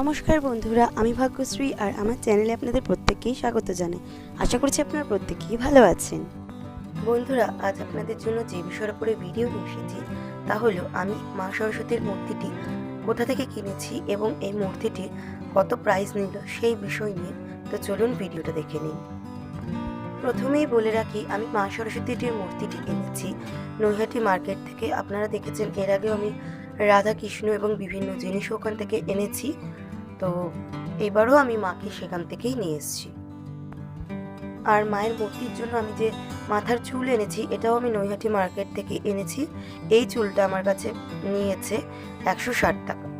নমস্কার বন্ধুরা, আমি ভাগ্যশ্রী আর আমার চ্যানেলে আপনাদের প্রত্যেককেই স্বাগত জানাই। আশা করছি আপনারা প্রত্যেকেই ভালো আছেন। বন্ধুরা, আজ আপনাদের জন্য যে বিষয়ের উপরে ভিডিও এসেছি, তা হলো আমি মা সরস্বতীর মূর্তিটি কোথা থেকে কিনেছি এবং এই মূর্তিটির কত প্রাইস নিল সেই বিষয় নিয়ে, তো চলুন ভিডিওটা দেখে নিন প্রথমেই বলে রাখি, আমি মা সরস্বতীটির মূর্তিটি এনেছি নৈহাটি মার্কেট থেকে আপনারা দেখেছেন, এর আগেও আমি রাধা কৃষ্ণ এবং বিভিন্ন জিনিস ওখান থেকে এনেছি। তো এবারও আমি মাকে সেখান থেকেই নিয়ে এসেছি। আর মায়ের মূর্তির জন্য আমি যে মাথার চুল এনেছি, এটাও আমি নৈহাটি মার্কেট থেকে এনেছি। এই চুলটা আমার কাছে নিয়েছে একশো ষাট টাকা।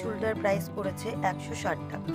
চুলটার প্রাইস পড়েছে একশো ষাট টাকা।